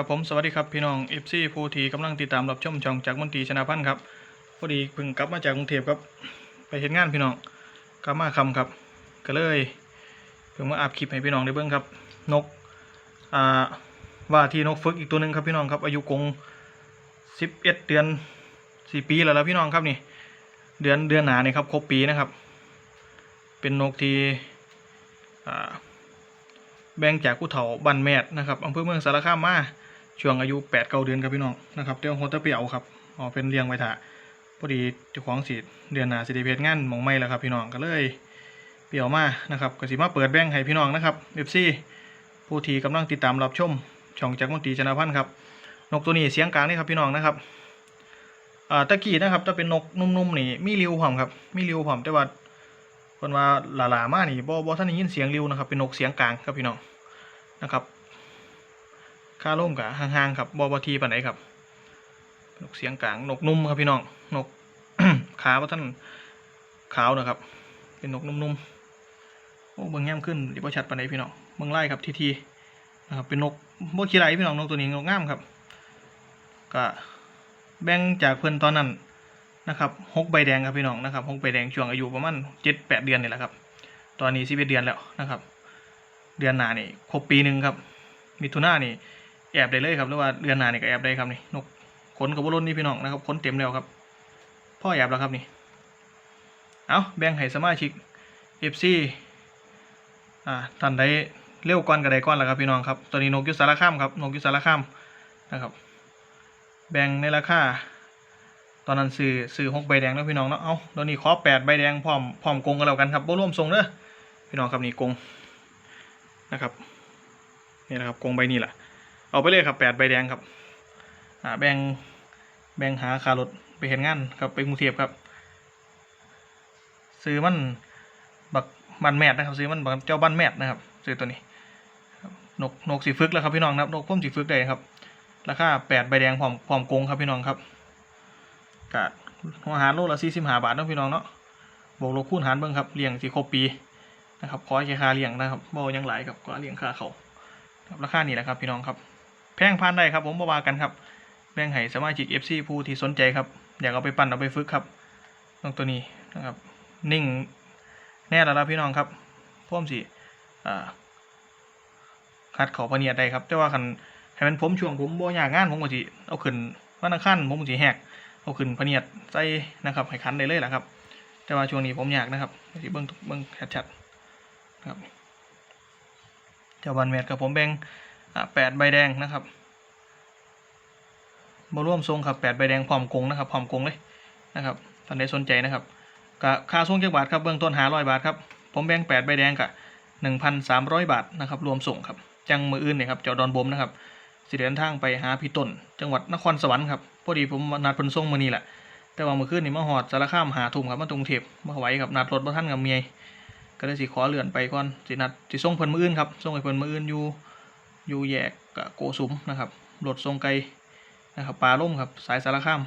ครับผมสวัสดีครับพี่น้อง FC ผู้ที่กำลังติดตามรับชมช่องจากมนตรีชนะพันธ์ครับพอดีเพิ่งกลับมาจากกรุงเทพครับ ไปเห็นงานพี่น้องกลับมาคำครับ ก็เลยเพิ่งมาอัพคลิปให้พี่น้องได้เบิ่งครับ นกอ่าว่าที่นกฝึกอีกตัวหนึ่งครับพี่น้องครับ อายุกง11เดือน4ปีแล้วล่ะพี่น้องครับนี่ เดือนเดือนหนาเนี่ครับครบปีนะครับ เป็นนกที่อ่าแบ่งจากผู้เฒ่าบันแมดนะครับอำเภอเมืองสารคามมา ช่วงอายุ8ปดเกเดือนครับพี่น้องนะครับเดี๋ยวโฮตเปียวครับอ๋อเป็นเลี้ยงไว้ถ่าพอดีเจ้าของสิเดือนหน้าสิเพจงานมองไม่แล้วครับพี่น้องก็เลยเปียวมานะครับก็สิมาเปิดแบ่งให้พี่น้องนะครับเอฟซีผู้ที่กำลังติดตามรับชมช่องจากมนตรีชนะพันธ์ครับนกตัวนี้เสียงกลางนี่ครับพี่น้องนะครับอ่าตะกี้นะครับถ้าเป็นนกนุ่มๆนี่มีริวผอมครับมีริวผอมแต่ว่าคนว่าหลาๆมากนี่บ่บ่ท่านได้ยินเสียงริวนะครับเป็นนกเสียงกลางครับพี่น้องนะครับ ค่าร่มกับห่างๆครับบอบทีปันไหนครับ นกเสียงกลาง นกนุ่มครับพี่น้อง นกขาว่าท่านขาวนะครับ เป็นนกนุ่มๆ โอ้เบิ่งแง้มขึ้นดิบชัดปันไหนพี่น้องเบิ่งไล่ครับทีทีนะครับ เป็นนกโบขี้ไรพี่น้อง นกตัวนี้นกงามครับ ก็แบ่งจากเพื่อนตอนนั้นนะครับหกใบแดงครับพี่น้องนะครับหกใบแดงช่วงอายุประมาณเจ็ดแปดเดือนนี่แหละครับ ตอนนี้สิบเอ็ดเดือนแล้วนะครับ เดือนหน้านี่ครบปีหนึ่งครับ มิถุนายนนี่ แอบได้เลยครับหรือว่าเดือนหน้านี่ก็แอบได้ครับนี่นกขนกับบรุนนี่พี่น้องนะครับขนเต็มแล้วครับพ่อแอบแล้วครับนี่เอาแบ่งให้สมาชิกเอฟซีอ่าท่านใดเร็วก่อนก็ได้ก่อนแหละครับพี่น้องครับตอนนี้นกยุสารข้ามครับนกยุสารข้ามนะครับ แบ่งในราคาตอนนั้นซื้อซื้อหกใบแดงแล้วพี่น้องเนาะเอาตอนนี้ขอแปดใบแดงพร้อมพร้อมกงกันแล้วกันครับบ่ร่วมทรงเด้อพี่น้องครับนี่กงนะครับนี่นะครับกงใบนี้แหละ เอาไปเลยครับแปดใบแดงครับอ่าแบ่งแบ่งหาคารถไปเห็นงานครับไปกรุงเทพครับ ซื้อมันบักบันแมดนะครับ ซื้อมันบักเจ้าบันแมดนะครับซื้อตัวนี้นกนกสีฟึกแล้วครับพี่น้องนะครับนกพุ่มสีฟึกได้ครับราคาแปดใบแดงพร้อมพร้อมกงครับพี่น้องครับกะหัวหารโลละสี่สิบห้าบาทนะพี่น้องเนาะบวกลบคูณหารเบิ่งครับเลี้ยงสีครบปีนะครับขอให้ค่าเลี้ยงนะครับบ่ยังหลายครับก็เลี้ยงค่าเขาครับราคานี้แหละครับพี่น้องครับ แพงพันได้ครับผมบ่ว่ากันครับแบ่งให้สมาชิก FC ผู้ที่สนใจครับ อยากเอาไปปั่นเอาไปฝึกครับน้องตัวนี้นะครับนิ่งแน่แล้วละพี่น้องครับพ่วมสิอ่คัดขาพเนียดได้ครับ แต่ว่าคันให้มันผมช่วงผมบ่อยากงานผมก็สิเอาขึ้นวันอังคารผมก็สิแหกเอาขึ้นพเนียดใส่นะครับให้คันได้เลยแหละครับ แต่ว่าช่วงนี้ผมอยากนะครับสิเบิ่งเบิ่งชัดๆครับเจ้าบันเมดกับผมแบ่ง แปดใบแดงนะครับบร่วมทรงครับแปดใบแดงพร้อมกงนะครับพร้อมกงเลยนะครับท่านใดสนใจนะครับกับค่าส่งจักบาทครับเบื้องต้นหาร้อยบาทครับผมแบ่งแปดใบแดงกับหนึ่งพันสามร้อยบาทนะครับรวมส่งครับจังมืออื่นเนี่ยครับเจ้าดอนบมนะครับสิเดินทางไปหาพี่ต้นจังหวัดนครสวรรค์ครับพอดีผมนัดพนส่งมานี่แหละแต่ว่าเมื่อคืนนี่มาหอดสารคามหาทุ่มครับมาตรงเทพมาไหวครับนัดรถมาท่านกับเมียก็เลยสิขอเลื่อนไปก่อนสินัดสิส่งเพิ่นมืออื่นครับส่งให้เพิ่นมืออื่นอยู่ อยู่แยกกะโกสุมนะครับรถส่งไกลนะครับปลาล่มครับสายสารคาม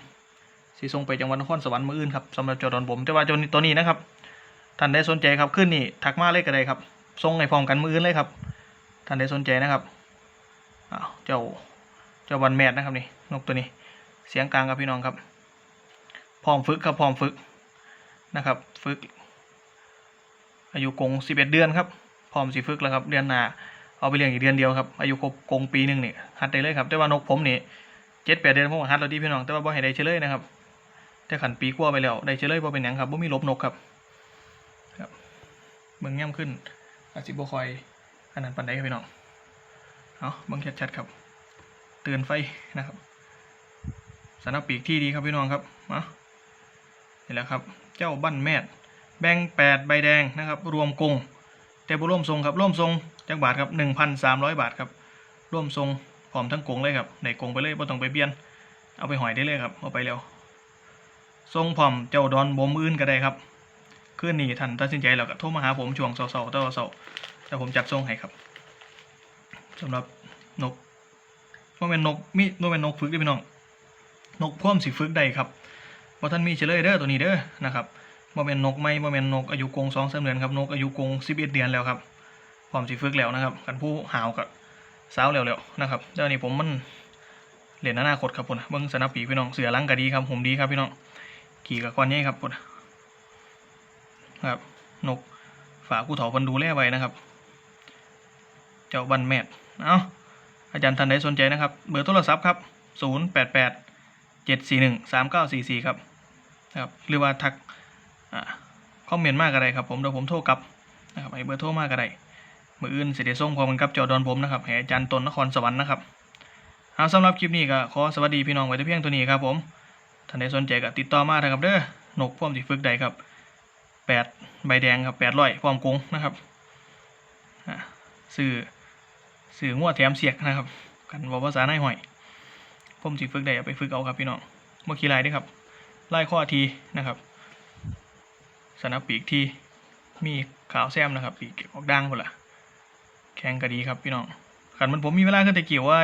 สิส่งไปจังหวัดนครสวรรค์มืออื่นครับสำหรับจอดอนผมแต่ว่าจนตัวนี้นะครับท่านได้สนใจครับขึ้นนี่ทักมาเลยก็ได้ครับส่งให้พร้อมกันมืออื่นเลยครับท่านได้สนใจนะครับอ้าวเจ้าเจ้าวันแมดนะครับนี่นกตัวนี้เสียงกลางครับพี่น้องครับพร้อมฝึกครับพร้อมฝึกนะครับฝึกอายุกงสิบเอ็ดเดือนครับพร้อมสีฝึกแล้วครับเดือนหน้า เอาไปเลี้ยงอีกเดือนเดียวครับอายุครบกงปีหนึ่งนี่หัดได้เลยครับแต่ว่านกผมนี่เจ็ดแปดเดือนผมก็หัดแล้วดีพี่น้องแต่ว่าบ่ให้ได้เฉลยนะครับแต่ขันปีกว่าไปแล้วได้เฉลยบ่เป็นหยังครับบ่มีลบนกครับครับเบิ่งย่ำขึ้นอาจสิบ่คอยอันนั้นปันใดครับพี่น้องเอาเบิ่งชัดๆครับ เตือนไฟนะครับสนับปีกที่ดีครับพี่น้องครับมานี่แหละครับ เจ้าบั้นแมดแบ่งแปดใบแดงนะครับ รวมกงแต่บุร่วมทรงครับร่วมทรง จักบาทครับหนึ่งพันสามร้อยบาทครับร่วมทรงพร้อมทั้งกงเลยครับในกงไปเลยไม่ต้องไปเบียน เอาไปหอยได้เลยครับเอาไปเร็วทรงพร้อมเจ้าดอนบ่มอื่นก็ได้ครับคืนนี้ท่านตัดสินใจแล้วก็โทรมาหาผมช่วงเสาร์ๆตอเสาร์แต่ผมจัดทรงให้ครับสำหรับนกว่าเป็นนกมีว่าเป็นนกฝึกเด้พี่น้องนกพ่วมสิฝึกได้ครับว่าท่านมีเฉลยเด้อตัวนี้เด้อนะครับบ่เป็นนกไม่บ่เป็นนกอายุกงสองสามเดือนครับนกอายุกงสิบเอ็ดเดือนแล้วครับ พร้อมสิฝึกแล้วนะครับกันผู้หาวกับสาวแล้วๆนะครับเจ้านี่ผมมันเหรียญอนาคตครับพุ่นน่ะเบิ้งสนับปีพี่น้องเสือลังก็ดีครับผมดีครับพี่น้องขี่กับก้อนใหญ่ครับพุ่นะครับนกฝากู้ถอพิ่นดูแลไว้นะครับ เจ้าบันแมดเอาอาจารย์ท่านใดสนใจนะครับ เบอร์โทรศัพท์ครับ 0 8 8 7 4 1 3 9 4 4 ครับนะครับหรือว่าทักอ่าคอมเมนต์มากก็ได้ครับผมเดี๋ยวผมโทรกลับนะครับให้เบอร์โทรมากก็ได้ มืออื่นเสียส่งพร้อมกันกับจ้าดอนผมนะครับให้อาจารย์ตนนครสวรรค์นะครับเอาสำหรับคลิปนี้ก็ขอสวัสดีพี่น้องไว้แต่เพียงตัวนี้ครับผมท่านใดสนใจก็ติดต่อมาเถอะครับเด้อนกพร้อมสิฝึกได้ครับแปดใบแดงครับแปดร้อยพร้อมกงนะครับอ่าซื้อสื่องัวแถมเสียกนะครับ กันบอกภาษาในายหอยผมสิฝึกได้ไปฝึกเอาครับพี่น้องเมื่อกี้ลายเด้วยครับไลายข้อทีนะครับสนับปีกทีมีขาวแซมนะครับปีกออกด่างหมดละ แข็งก็ดีครับพี่น้องขันมันผมมีเวลาขึ้นต่เกี่ยวว่า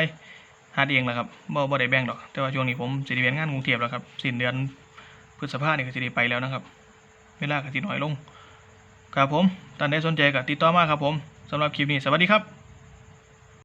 หาเองแหละครับบ่บ่ได้แบ่งดอก แต่ว่าช่วงนี้ผมสิได้เรียนงานกรุงเทพแล้วครับสิ้นเดือนพฤษภาเนี่ยก็สิได้ไปแล้วนะครับ เวลาก็สิน้อยลง ครับผมท่านใดสนใจก็ติดต่อมาครับผมสำหรับคลิปนี้สวัสดีครับ